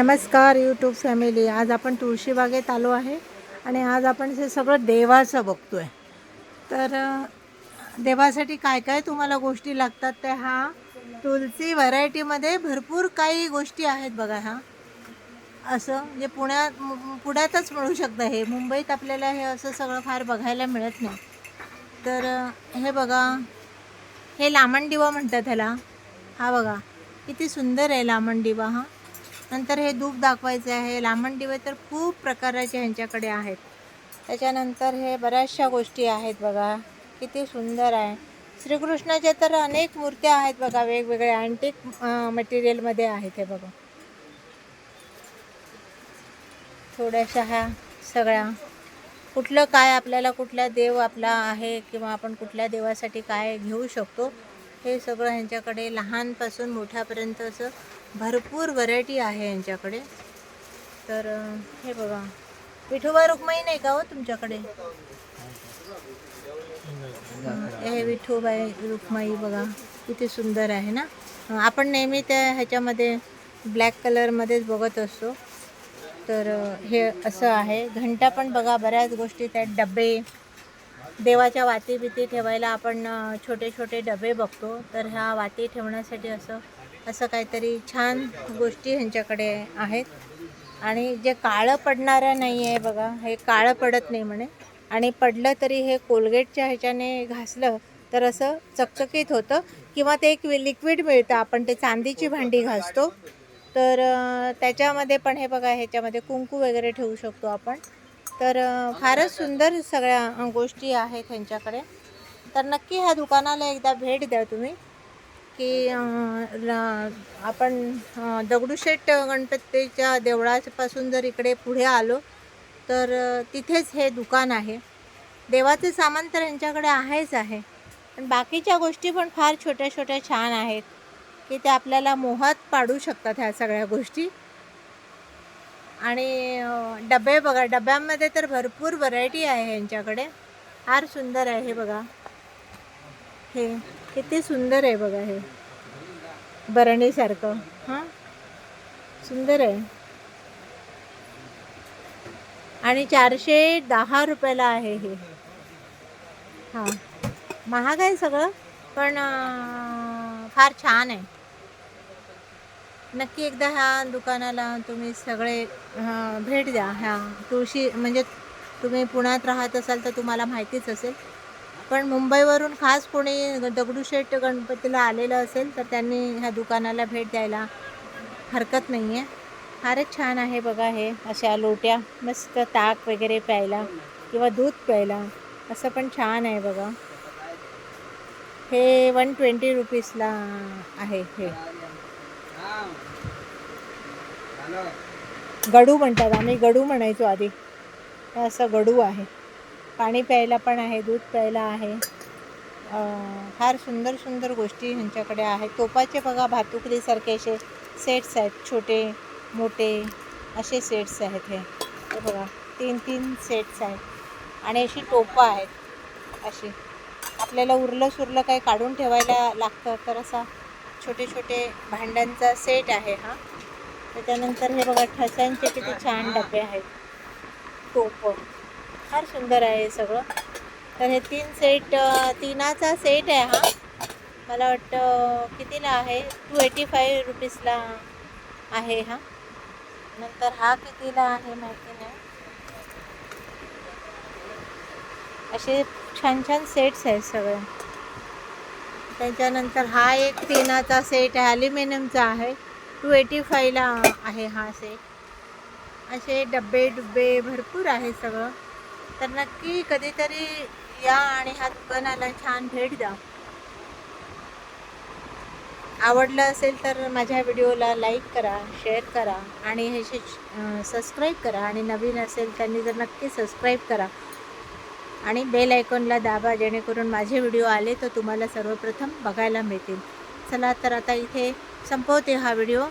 नमस्कार YouTube family आज आपण तुळशीबागेत आलो आहे आणि आज आपण हे सगळं देवाचं बघतो आहे तर देवासाठी काय काय तुम्हाला गोष्टी लागतात त्या हा तुलसी व्हरायटीमध्ये भरपूर काही गोष्टी आहेत बघा ह्या असं म्हणजे पुण्यात पुण्यातच मिळू शकतं हे. मुंबईत आपल्याला हे असं सगळं फार बघायला मिळत नाही. तर हे बघा हे लामण दिवा म्हणतात ह्याला. हा बघा किती सुंदर आहे लामण दिवा हा. नंतर हे धूप दाखवायचे आहे. लांबण दिवे तर खूप प्रकाराचे ह्यांच्याकडे आहेत. त्याच्यानंतर हे बऱ्याचशा गोष्टी आहेत बघा. किती सुंदर आहे. श्रीकृष्णाच्या तर अनेक मूर्त्या आहेत बघा. वेगवेगळ्या अँटिक मटेरियलमध्ये आहेत हे बघा. थोड्याशा ह्या सगळ्या. कुठलं काय आपल्याला कुठला देव आपला आहे किंवा आपण कुठल्या देवासाठी काय घेऊ शकतो हे सगळं ह्यांच्याकडे लहानपासून मोठ्यापर्यंत असं भरपूर व्हरायटी आहे यांच्याकडे. तर हे बघा. विठोबा रुक्माई नाही का हो तुमच्याकडे? हे विठोबाई रुक्माई बघा किती सुंदर आहे ना? आपण नेहमी त्या ह्याच्यामध्ये ब्लॅक कलरमध्येच बघत असतो. तर हे असं आहे. घंटा पण बघा बऱ्याच गोष्टी त्यात डबे देवाच्या वाती बिती ठेवायला आपण छोटे छोटे डबे बघतो. तर ह्या वाती ठेवण्यासाठी असं असं काहीतरी छान गोष्टी ह्यांच्याकडे आहेत. आणि जे काळं पडणारं नाही आहे बघा हे काळं पडत नाही म्हणे. आणि पडलं तरी हे कोलगेटच्या ह्याच्याने घासलं तर असं चकचकीत होतं किंवा ते एक लिक्विड मिळतं आपण ते चांदीची भांडी घासतो. तर त्याच्यामध्ये पण हे बघा ह्याच्यामध्ये कुंकू वगैरे ठेवू शकतो आपण. तर फारच सुंदर सगळ्या गोष्टी आहेत ह्यांच्याकडे. तर नक्की ह्या दुकानाला एकदा भेट द्या तुम्ही. की आपण दगडूशेठ गणपतीच्या देवळापासून जर इकडे पुढे आलो तर तिथेच हे दुकान आहे. देवाचं सामान तर यांच्याकडे आहेच आहे. पण बाकीच्या गोष्टी पण फार छोट्या छोट्या छान आहेत की ते आपल्याला मोहात पाडू शकतात ह्या सगळ्या गोष्टी. आणि डबे बघा डब्यांमध्ये तर भरपूर व्हरायटी आहे यांच्याकडे. फार सुंदर आहे बघा. हे. किती सुंदर आहे बघा हे. बरणीसारखं. हां? सुंदर आहे. आणि चारशे दहा रुपयाला आहे हे. हां. महाग आहे सगळं पण फार छान आहे. नक्की एकदा ह्या दुकानाला तुम्ही सगळे भेट द्या. ह्या तुळशी म्हणजे तुम्ही पुण्यात राहत असाल तर तुम्हाला माहितीच असेल. पण मुंबईवरून खास कोणी दगडूशेठ गणपतीला आलेलं असेल तर त्यांनी ह्या दुकानाला भेट द्यायला हरकत नाही आहे फारच छान आहे बघा हे अशा लोट्या मस्त ताक वगैरे प्यायला किंवा दूध प्यायला असं पण छान आहे बघा. हे वन ट्वेंटी रुपीजला आहे हे. गडू म्हणतात आम्ही गडू म्हणायचो आधी. हे असं गडू आहे. पाणी प्यायला पण आहे दूध प्यायला आहे. फार सुंदर सुंदर गोष्टी ह्यांच्याकडे आहेत. तोपाचे बघा भातुकलीसारखे असे सेट्स आहेत छोटे मोठे असे सेट्स आहेत हे. हे बघा तीन तीन सेट्स आहेत. आणि अशी टोपं आहेत अशी. आपल्याला उरलं सुरलं काही काढून ठेवायला लागतं तर असा छोटे छोटे भांड्यांचा सेट आहे हा. त्याच्यानंतर हे बघा ठसांचे किती छान डबे आहेत. टोपं. फार सुंदर आहे सगळं. तर हे तीन सेट तिनाचा तीनाचा सेट आहे हा. मला वाटतं कितीला आहे? टू एटी फाईव्ह रुपीजला आहे हा. नंतर हा कितीला आहे माहिती नाही. असे छान छान सेट्स आहेत सगळे. त्याच्यानंतर हा एक तीनाचा सेट आहे ॲल्युमिनियमचा आहे. टू एटी फायला आहे हा सेट असे डब्बे डुबे भरपूर आहे सगळं. तर नक्की कधीतरी या आणि ह्या दुकानाला छान भेट द्या. आवडलं असेल तर माझ्या व्हिडिओला लाईक करा शेअर करा आणि हे सबस्क्राईब करा आणि नवीन असेल त्यांनी जर नक्की सबस्क्राईब करा. आणि बेल आयकॉनला दाबा जेणेकरून माझे व्हिडिओ आले तर तुम्हाला सर्वप्रथम बघायला मिळतील. चला तर आता इथे संपवते हा व्हिडिओ.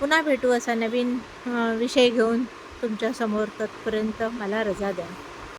पुन्हा भेटू असा नवीन विषय घेऊन तुमच्यासमोर तत्पर्यंत मला रजा द्या.